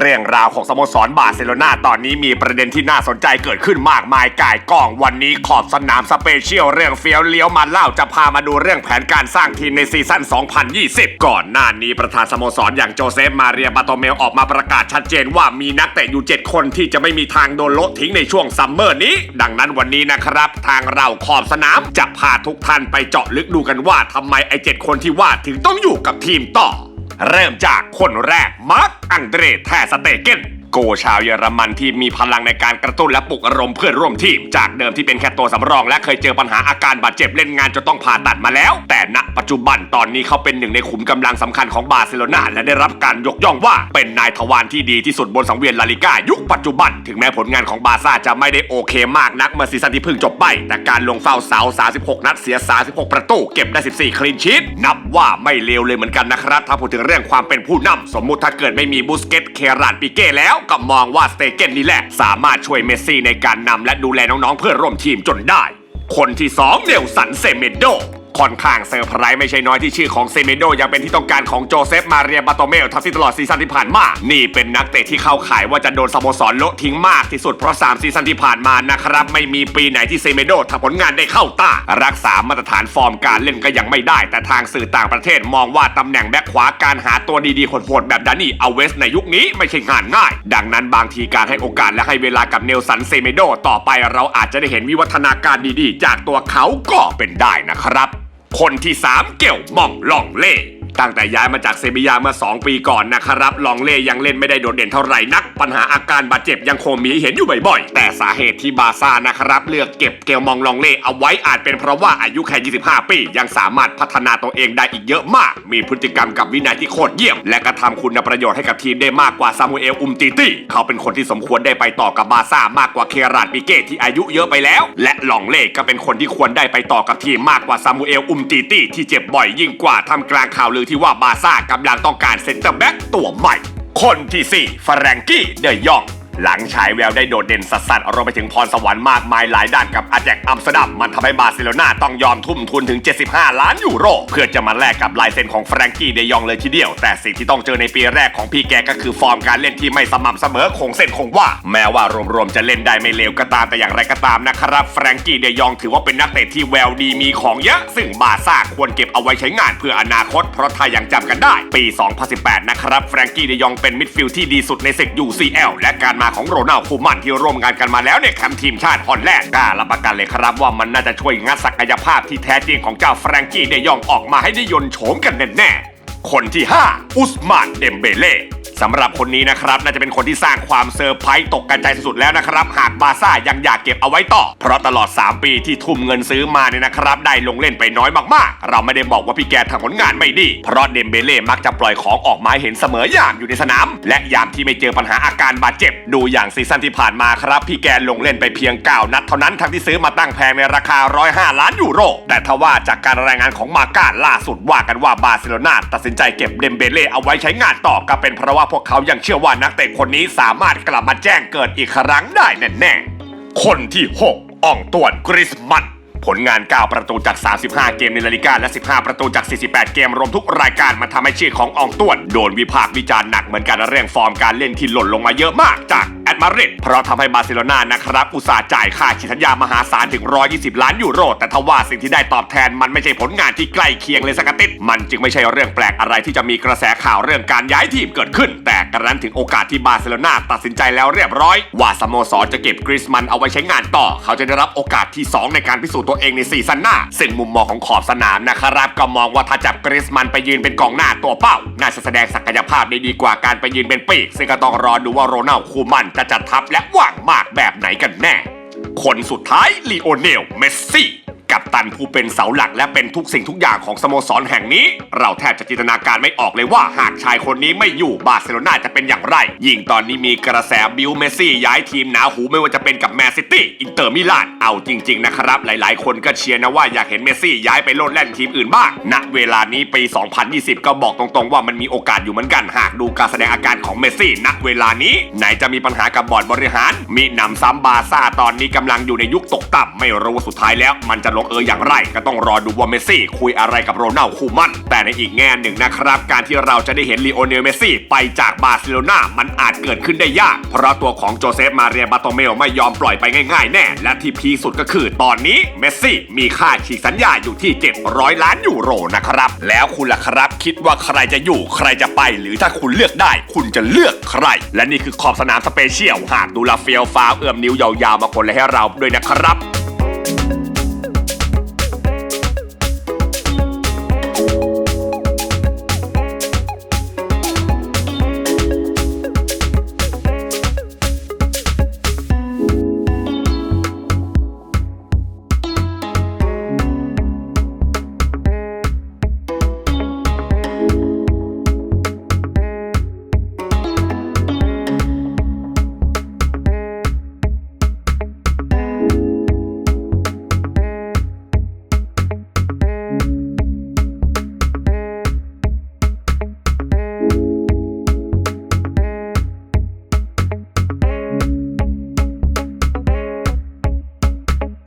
เรื่องราวของสโมสรบาร์เซโลนาตอนนี้มีประเด็นที่น่าสนใจเกิดขึ้นมากมายก่ายกองวันนี้ขอบสนามสเปเชียลเรื่องเฟี้ยวเลี้ยวมาเล่าจะพามาดูเรื่องแผนการสร้างทีมในซีซั่น 2020 ก่อนหน้านี้ประธานสโมสรอย่างโจเซฟมาเรียบาโตเมลออกมาประกาศชัดเจนว่ามีนักเตะอยู่ 7 คนที่จะไม่มีทางโดนโละทิ้งในช่วงซัมเมอร์นี้ ดังนั้นวันนี้นะครับ ทางเราขอบสนามจะพาทุกท่านไปเจาะลึกดูกันว่าทำไมไอ้เจ็ดคนที่ว่าถึงต้องอยู่กับทีมต่อ เริ่มจากคนแรกมาร์คอังเดรแทสเตเกนโกชาวเยอรมันที่มีพลังในการกระตุ้นและปลุกอารมณ์เพื่อนร่วมทีม จากเดิมที่เป็นแค่ตัวสำรอง และเคยเจอปัญหาอาการบาดเจ็บเล่นงานจนต้องผ่าตัดมาแล้ว แต่ณปัจจุบันตอนนี้เขาเป็นหนึ่งในขุมกำลังสำคัญของบาร์เซโลนาและได้รับการยกย่องว่าเป็นนายทวารที่ดีที่สุดบนสังเวียนลาลิก้ายุคปัจจุบัน ถึงแม้ผลงานของบาร์ซ่าจะไม่ได้โอเคมากนักเมื่อซีซั่นที่เพิ่งจบไป แต่การลงเฝ้าเสา 36 นัดเสีย 36 ประตูเก็บได้ 14 คลีนชีตนับ ว่าไม่เลวเลยเหมือนกันนะครับ ถ้าพูดถึงเรื่องความเป็นผู้นำสมมุติถ้าเกิดไม่มีบูสเกตเครานปิเก้แล้วก็มองว่าสเตเกนนี่แหละ สามารถช่วยเมสซี่ในการนำและดูแลน้องๆเพื่อนร่วมทีมจนได้ คนที่2เนลสันเซเมโด ค่อนข้างเซอร์ไพรส์ไม่ใช่น้อยที่ชื่อของเซเมโดยังเป็นที่ต้องการของโจเซฟมาเรียบาโตเมลทั้งที่ตลอดซีซั่นที่ผ่านมา นี่เป็นนักเตะที่เข้าข่ายว่าจะโดนสโมสรโละทิ้งมากที่สุดเพราะ 3 ซีซั่นที่ผ่านมานะครับ ไม่มีปีไหนที่เซเมโดทำผลงานได้เข้าตารักษามาตรฐานฟอร์มการเล่นก็ยังไม่ได้ แต่ทางสื่อต่างประเทศมองว่าตำแหน่งแบ็คขวาการหาตัวดีๆโหดๆแบบดานี่เอาเวสในยุคนี้ไม่ใช่งานง่าย ดังนั้นบางทีการให้โอกาสและให้เวลากับเนลสันเซเมโดต่อไปเราอาจจะได้เห็นวิวัฒนาการดีๆ จากตัวเขาก็เป็นได้นะครับ คนที่สามเกี่ยวม่องล่องเล่ ตั้งแต่ย้ายมาจากเซบียาเมื่อ 2 ปีก่อนนะครับ ลองเล่ยังเล่นไม่ได้โดดเด่นเท่าไหร่นัก ปัญหาอาการบาดเจ็บยังคงมีเห็นอยู่บ่อยๆ แต่สาเหตุที่บาซ่านะครับ เลือกเก็บเกลมองลองเล่เอาไว้อาจเป็นเพราะว่าอายุแค่ 25 ปี ยังสามารถพัฒนาตัวเองได้อีกเยอะมาก มีพฤติกรรมกับวินัยที่โคตรเยี่ยม และกระทำคุณประโยชน์ให้กับทีมได้มากกว่าซามูเอลอุมติตี้เขาเป็นคนที่สมควรได้ไปต่อกับบาซ่ามากกว่าเคราดปิเก้ที่อายุเยอะไปแล้ว และลองเล่ก็เป็นคนที่ควรได้ไปต่อกับทีมมากกว่าซามูเอลอุมติตี้ที่เจ็บบ่อยยิ่งกว่าทำกลางข่าวลือที่ว่าบาซ่ากำลังต้องการเซ็นเตอร์แบ็กตัวใหม่ คนที่ 4ฟแรงกี้เดยอง หลังฉายแววได้โดดเด่นสัสสัสรวมไปถึงพรสวรรค์มากมายหลายด้านกับอาแจกอัมสเตอร์ดัมมันทำให้บาร์เซโลนาต้องยอมทุ่มทุนถึง 75 ล้านยูโร เพื่อจะมาแลกกับลายเซ็นของแฟรงกี้เดยองเลยทีเดียว แต่สิ่งที่ต้องเจอในปีแรกของพี่แกก็คือฟอร์มการเล่นที่ไม่สม่ำเสมอคงเส้นคงว่า แม้ว่ารวมๆจะเล่นได้ไม่เลวก็ตามแต่อย่างไรก็ตามนะครับแฟรงกี้เดยองถือว่าเป็นนักเตะที่แววดีมีของเยอะ ซึ่งบาซ่าควรเก็บเอาไว้ใช้งานเพื่ออนาคต เพราะถ้ายังจำกันได้ ปี 2018 นะครับแฟรงกี้เดยองเป็นมิดฟิลด์ที่ดีสุดในศึก UCL และการมาของโรนัลคูมันที่ร่วมงานกันมาแล้วในแคมป์ทีมชาติฮอลแลนด์กล้ารับประกันเลยครับว่ามันน่าจะช่วยงัดศักยภาพที่แท้จริงของเจ้าแฟรงกี้เดยองออกมาให้ได้ยนโฉมกันแน่ๆคนที่ 5 อุสมานเดมเบเล่ สำหรับคนนี้นะครับน่าจะเป็นคนที่สร้างความเซอร์ไพรส์ตกกระจายสุดๆแล้วนะครับ หากบาร์ซ่ายังอยากเก็บเอาไว้ต่อ เพราะตลอด 3 ปีที่ทุ่มเงินซื้อมาเนี่ยนะครับ ได้ลงเล่นไปน้อยมากๆ เราไม่ได้บอกว่าพี่แกทำผลงานไม่ดี เพราะเดมเบเล่มักจะปล่อยของออกมาเห็นเสมออย่ามอยู่ในสนาม และยามที่ไม่เจอปัญหาอาการบาดเจ็บ ดูอย่างซีซั่นที่ผ่านมาครับ พี่แกลงเล่นไปเพียง 9 นัดเท่านั้นทั้งที่ซื้อมาตั้งแพงในราคา 105 ล้านยูโร แต่ทว่าจากการรายงานของมาก้าล่าสุดว่ากันว่าบาร์เซโลนาตัดสินใจเก็บเดมเบเล่เอาไว้ใช้งานต่อก็เป็นเพราะว่าพวกเขายังเชื่อว่านักเตะคนนี้สามารถกลับมาแจ้งเกิดอีกครั้งได้แน่ๆ คนที่ 6อ่องตวนกริสมัน ผลงาน 9 ประตูจาก 35 เกมในลาลิกาและ 15 ประตูจาก 48 เกมรวมทุกรายการมาทำให้ชื่อของอองตวน โดนวิพากษ์วิจารณ์หนักเหมือนกันเรื่องฟอร์มการเล่นที่หล่นลงมาเยอะมากจาก แอดมาริดเพราะทำให้บาร์เซโลนานะครับ อุตสาห์จ่ายค่าฉีดสัญญามหาศาลถึง 120 ล้านยูโร แต่ทว่าสิ่งที่ได้ตอบแทนมันไม่ใช่ผลงานที่ใกล้เคียงเลยสักติดมันจึงไม่ใช่เรื่องแปลกอะไรที่จะมีกระแสข่าวเรื่องการย้ายทีมเกิดขึ้น แต่กระนั้นถึงโอกาสที่บาร์เซโลนาตัดสินใจแล้วเรียบร้อย ว่าสโมสรจะเก็บกริสมันเอาไว้ใช้งานต่อ เขาจะได้รับโอกาสที่ 2 ในการพิสูจน์ตัวเองในซีซั่นหน้าซึ่งมุมมองของขอบสนามนะครับก็มองว่าถ้าจับกริสมันไปยืนเป็นกองหน้าตัวเป้า น่าจะแสดงศักยภาพได้ดีกว่าการไปยืนเป็นปีกซึ่งก็ต้องรอดูว่าโรนัลคูมันจะจัดทัพและว่างมากแบบไหนกันแน่ คนสุดท้ายลีโอเนล เมสซี่ กัปตันผู้เป็นเสาหลักและเป็นทุกสิ่งทุกอย่างของสโมสรแห่งนี้ เราแทบจะจินตนาการไม่ออกเลยว่าหากชายคนนี้ไม่อยู่บาร์เซโลนาจะเป็นอย่างไร ยิ่งตอนนี้มีกระแสบิลเมซี่ย้ายทีมหนาหูไม่ว่าจะเป็นกับแมนซิตี้อินเตอร์มิลานเอาจริง ๆ นะครับ หลายๆ คนก็เชียร์นะว่าอยากเห็นเมซี่ย้ายไปโลดแล่นทีมอื่นบ้างณเวลานี้ปี 2020 ก็บอกตรงๆ ว่ามันมีโอกาสอยู่เหมือนกันหากดูการแสดงอาการของเมซี่ณเวลานี้ ไหนจะมีปัญหากับบอร์ดบริหาร มีนำซ้ำบาซ่าตอนนี้กำลังอยู่ในยุคตกต่ำไม่รู้ว่าสุดท้ายแล้วมันจะลเอยอย่างไร ก็ต้องรอดูว่าเมสซี่คุยอะไรกับโรนัลคูมันแต่ในอีกแง่หนึ่งนะครับ การที่เราจะได้เห็นลีโอเนลเมสซี่ไปจากบาร์เซโลนามันอาจเกิดขึ้นได้ยาก เพราะตัวของโจเซฟมาเรียบาโตเมลไม่ยอมปล่อยไปง่ายๆแน่ และที่พีสุดก็คือตอนนี้เมสซี่มีค่าฉีกสัญญาอยู่ที่ 700 ล้านยูโรนะครับ แล้วคุณล่ะครับ คิดว่าใครจะอยู่ใครจะไป หรือถ้าคุณเลือกได้ คุณจะเลือกใคร และนี่คือขอบสนามสเปเชียลหากดูลาเฟียวฟ้าวเอื้อมนิ้วยาวๆมาคนเลยให้เราด้วยนะครับ